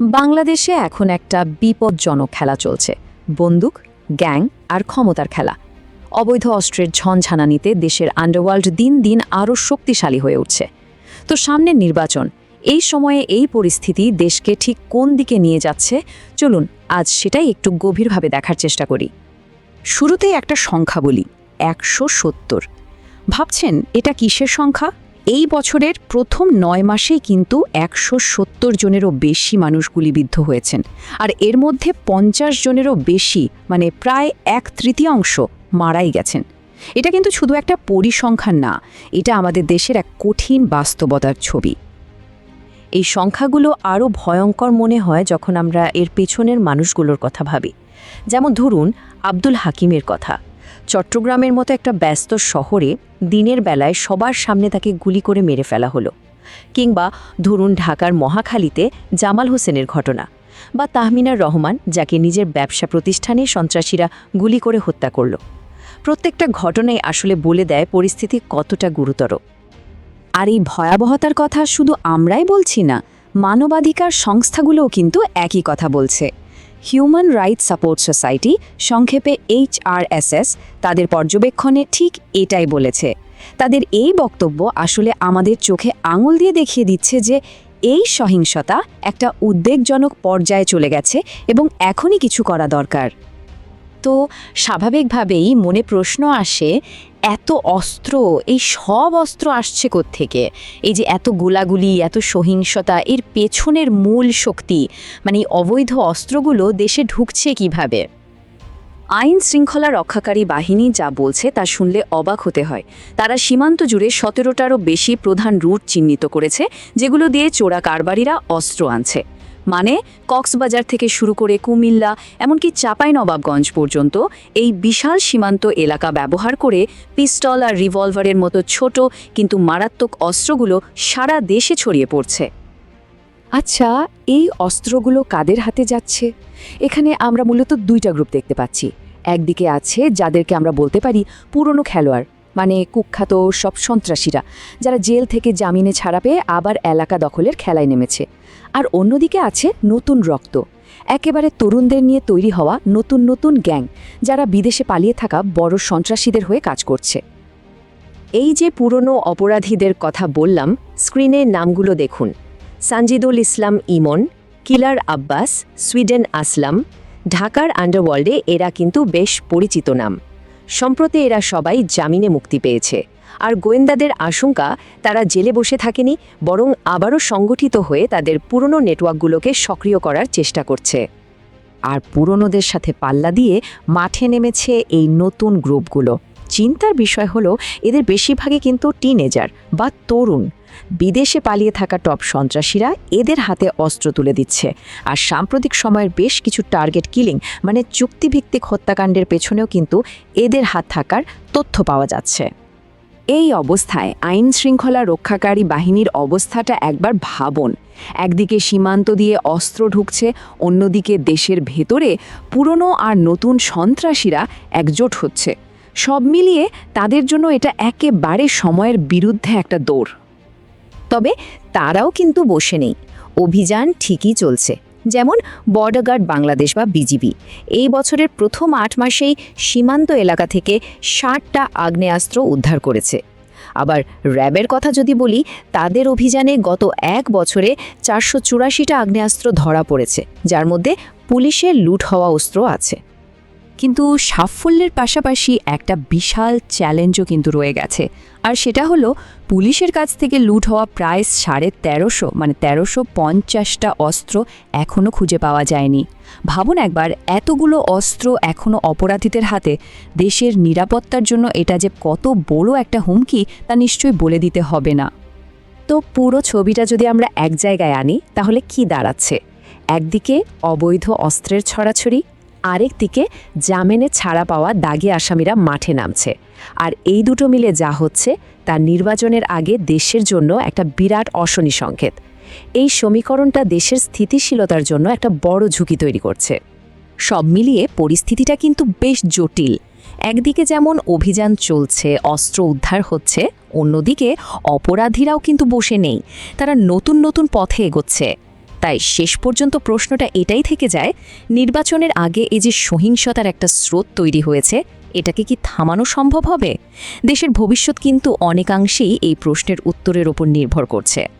বাংলাদেশে এখন একটা বিপজ্জনক খেলা চলছে। বন্দুক, গ্যাং আর ক্ষমতার খেলা। অবৈধ অস্ত্রের ঝনঝানানিতে দেশের আন্ডারওয়ার্ল্ড দিন দিন আরও শক্তিশালী হয়ে উঠছে। তো সামনের নির্বাচন, এই সময়ে এই পরিস্থিতি দেশকে ঠিক কোন দিকে নিয়ে যাচ্ছে? চলুন, আজ সেটাই একটু গভীরভাবে দেখার চেষ্টা করি। শুরুতেই একটা সংখ্যা বলি, একশো সত্তর। ভাবছেন, এটা কিসের সংখ্যা? এই বছরের প্রথম নয় মাসেই কিন্তু একশো সত্তর জনেরও বেশি মানুষ গুলিবিদ্ধ হয়েছেন। আর এর মধ্যে পঞ্চাশ জনেরও বেশি মানে প্রায় এক তৃতীয়াংশ মারাই গেছেন। এটা কিন্তু শুধু একটা পরিসংখ্যান না, এটা আমাদের দেশের এক কঠিন বাস্তবতার ছবি। এই সংখ্যাগুলো আরও ভয়ঙ্কর মনে হয় যখন আমরা এর পেছনের মানুষগুলোর কথা ভাবি। যেমন ধরুন আব্দুল হাকিমের কথা। চট্টগ্রামের মতো একটা ব্যস্ত শহরে দিনের বেলায় সবার সামনে তাকে গুলি করে মেরে ফেলা হলো, কিংবা ধরুন ঢাকার মহাখালীতে জামাল হোসেনের ঘটনা বা তাহমিনার রহমান, যাকে নিজের ব্যবসা প্রতিষ্ঠানে সন্ত্রাসীরা গুলি করে হত্যা করল। প্রত্যেকটা ঘটনাই আসলে বলে দেয় পরিস্থিতি কতটা গুরুতর। আর এই ভয়াবহতার কথা শুধু আমরাই বলছি না, মানবাধিকার সংস্থাগুলোও কিন্তু একই কথা বলছে। হিউম্যান রাইটস সাপোর্ট সোসাইটি সংক্ষেপে এইচআরএসএস তাদের পর্যবেক্ষণে ঠিক এটাই বলেছে। তাদের এই বক্তব্য আসলে আমাদের চোখে আঙুল দিয়ে দেখিয়ে দিচ্ছে যে এই সহিংসতা একটা উদ্বেগজনক পর্যায়ে চলে গেছে এবং এখনই কিছু করা দরকার। তো স্বাভাবিকভাবেই মনে প্রশ্ন আসে, এত অস্ত্র, এই সব অস্ত্র আসছে থেকে এই যে এত গোলাগুলি, এত সহিংসতা, এর পেছনের মূল শক্তি মানে এই অবৈধ অস্ত্রগুলো দেশে ঢুকছে কীভাবে? আইন শৃঙ্খলা রক্ষাকারী বাহিনী যা বলছে তা শুনলে অবাক হতে হয়। তারা সীমান্ত জুড়ে সতেরোটারও বেশি প্রধান রুট চিহ্নিত করেছে, যেগুলো দিয়ে চোরা কারবারিরা অস্ত্র আনছে। মানে কক্সবাজার থেকে শুরু করে কুমিল্লা, এমনকি চাপাই নবাবগঞ্জ পর্যন্ত এই বিশাল সীমান্ত এলাকা ব্যবহার করে পিস্তল আর রিভলভারের মতো ছোট কিন্তু মারাত্মক অস্ত্রগুলো সারা দেশে ছড়িয়ে পড়ছে। আচ্ছা এই অস্ত্রগুলো কাদের হাতে যাচ্ছে? এখানে আমরা মূলত দুইটা গ্রুপ দেখতে পাচ্ছি। একদিকে আছে যাদেরকে আমরা বলতে পারি পুরনো খেলোয়াড় মানে কুখ্যাত সব সন্ত্রাসীরা, যারা জেল থেকে জামিনে ছাড়া পেয়ে আবার এলাকা দখলের খেলায় নেমেছে। আর অন্যদিকে আছে নতুন রক্ত। একেবারে তরুণদের নিয়ে তৈরি হওয়া নতুন নতুন গ্যাং, যারা বিদেশে পালিয়ে থাকা বড় সন্ত্রাসীদের হয়ে কাজ করছে। এই যে পুরনো অপরাধীদের কথা বললাম স্ক্রিনের নামগুলো দেখুন। সানজিদুল ইসলাম ইমন, কিলার আব্বাস, সুইডেন আসলাম, ঢাকার আন্ডারওয়ার্ল্ডে এরা কিন্তু বেশ পরিচিত নাম। সম্প্রতি এরা সবাই জামিনে মুক্তি পেয়েছে। আর গোয়েন্দাদের আশঙ্কা, তারা জেলে বসে থাকেনি, বরং আবারও সংগঠিত হয়ে তাদের পুরনো নেটওয়ার্কগুলোকে সক্রিয় করার চেষ্টা করছে। আর পুরনোদের সাথে পাল্লা দিয়ে মাঠে নেমেছে এই নতুন গ্রুপগুলো। চিন্তার বিষয় হলো, এদের বেশিরভাগই কিন্তু টিনেজার বা তরুণ। বিদেশে পালিয়ে থাকা টপ সন্ত্রাসীরা এদের হাতে অস্ত্র তুলে দিচ্ছে। আর সাম্প্রতিক সময়ের বেশ কিছু টার্গেট কিলিং মানে চুক্তিভিত্তিক হত্যাকাণ্ডের পেছনেও কিন্তু এদের হাত থাকার তথ্য পাওয়া যাচ্ছে। এই অবস্থায় আইন শৃঙ্খলা রক্ষাকারী বাহিনীর অবস্থাটা একবার ভাবন। একদিকে সীমান্ত দিয়ে অস্ত্র ঢুকছে, অন্যদিকে দেশের ভেতরে পুরনো আর নতুন সন্ত্রাসীরা একজোট হচ্ছে। সব মিলিয়ে তাদের জন্য এটা একেবারে সময়ের বিরুদ্ধে একটা দৌড়। তবে তারাও কিন্তু বসে নেই। অভিযান ঠিকই চলছে। যেমন বর্ডার গার্ড বাংলাদেশ বা বিজিবি এই বছরের প্রথম আট মাসেই সীমান্ত এলাকা থেকে ষাটটা আগ্নেয়াস্ত্র উদ্ধার করেছে। আবার র্যাবের কথা যদি বলি, তাদের অভিযানে গত এক বছরে চারশো চুরাশিটা আগ্নেয়াস্ত্র ধরা পড়েছে, যার মধ্যে পুলিশের লুট হওয়া অস্ত্র আছে। কিন্তু সাফল্যের পাশাপাশি একটা বিশাল চ্যালেঞ্জও কিন্তু রয়ে গেছে। আর সেটা হলো, পুলিশের কাছ থেকে লুট হওয়া প্রায় সাড়ে তেরোশো মানে তেরোশো পঞ্চাশটা অস্ত্র এখনও খুঁজে পাওয়া যায়নি। ভাবুন একবার, এতগুলো অস্ত্র এখনও অপরাধীদের হাতে, দেশের নিরাপত্তার জন্য এটা যে কত বড় একটা হুমকি, তা নিশ্চয়ই বলে দিতে হবে না। তো পুরো ছবিটা যদি আমরা এক জায়গায় আনি, তাহলে কি দাঁড়াচ্ছে? একদিকে অবৈধ অস্ত্রের ছড়াছড়ি আরেক দিকে জামিনে ছাড়া পাওয়া দাগি আসামিরা মাঠে নামছে। আর এই দুটো মিলে যা হচ্ছে, তা নির্বাচনের আগে দেশের জন্য একটা বিরাট অশনি সংকেত। এই সমীকরণটা দেশের স্থিতিশীলতার জন্য একটা বড় ঝুঁকি তৈরি করছে। সব মিলিয়ে পরিস্থিতিটা কিন্তু বেশ জটিল। একদিকে যেমন অভিযান চলছে, অস্ত্র উদ্ধার হচ্ছে, অন্যদিকে অপরাধীরাও কিন্তু বসে নেই। তারা নতুন নতুন পথে এগোচ্ছে। তাই শেষ পর্যন্ত প্রশ্নটা এটাই থেকে যায়, নির্বাচনের আগে এই যে সহিংসতার একটা স্রোত তৈরি হয়েছে, এটাকে কি থামানো সম্ভব হবে? দেশের ভবিষ্যৎ কিন্তু অনেকাংশেই এই প্রশ্নের উত্তরের ওপর নির্ভর করছে।